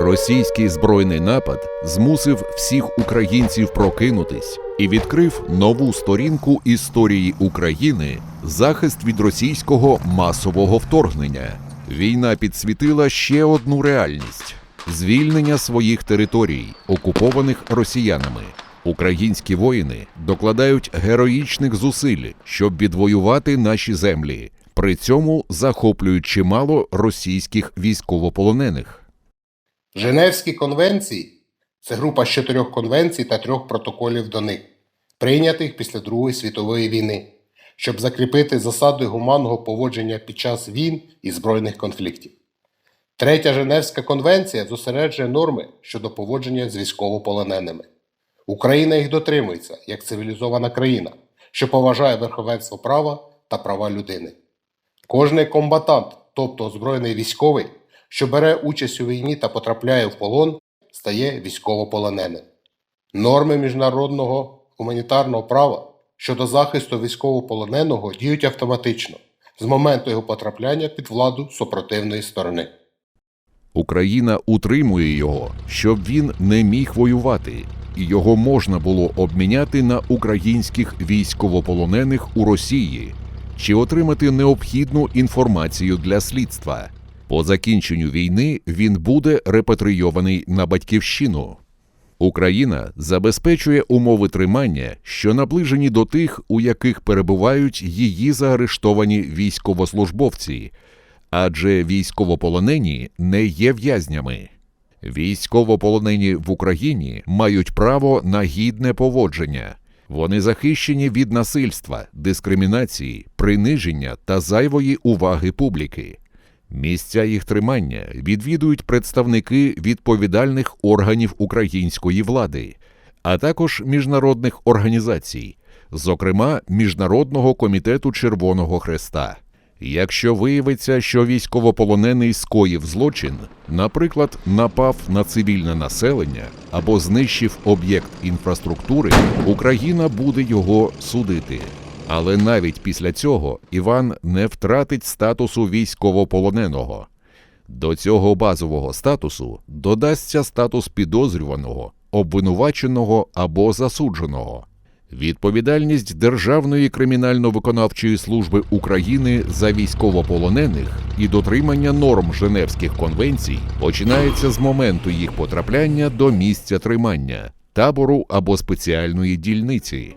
Російський збройний напад змусив всіх українців прокинутись і відкрив нову сторінку історії України захист від російського масового вторгнення. Війна підсвітила ще одну реальність звільнення своїх територій, окупованих росіянами. Українські воїни докладають героїчних зусиль, щоб відвоювати наші землі, при цьому захоплюють чимало російських військовополонених. Женевські конвенції це група з чотирьох конвенцій та трьох протоколів до них, прийнятих після Другої світової війни, щоб закріпити засади гуманного поводження під час війн і збройних конфліктів. Третя Женевська конвенція зосереджує норми щодо поводження з військовополоненими. Україна їх дотримується як цивілізована країна, що поважає верховенство права та права людини. Кожний комбатант, тобто озброєний військовий, що бере участь у війні та потрапляє в полон, стає військовополоненим. Норми міжнародного гуманітарного права щодо захисту військовополоненого діють автоматично з моменту його потрапляння під владу супротивної сторони. Україна утримує його, щоб він не міг воювати, і його можна було обміняти на українських військовополонених у Росії чи отримати необхідну інформацію для слідства. По закінченню війни він буде репатрійований на батьківщину. Україна забезпечує умови тримання, що наближені до тих, у яких перебувають її заарештовані військовослужбовці, адже військовополонені не є в'язнями. Військовополонені в Україні мають право на гідне поводження. Вони захищені від насильства, дискримінації, приниження та зайвої уваги публіки. Місця їх тримання відвідують представники відповідальних органів української влади, а також міжнародних організацій, зокрема Міжнародного комітету Червоного Хреста. Якщо виявиться, що військовополонений скоїв злочин, наприклад, напав на цивільне населення або знищив об'єкт інфраструктури, Україна буде його судити. Але навіть після цього Іван не втратить статусу військовополоненого. До цього базового статусу додасться статус підозрюваного, обвинуваченого або засудженого. Відповідальність Державної кримінально-виконавчої служби України за військовополонених і дотримання норм Женевських конвенцій починається з моменту їх потрапляння до місця тримання, табору або спеціальної дільниці.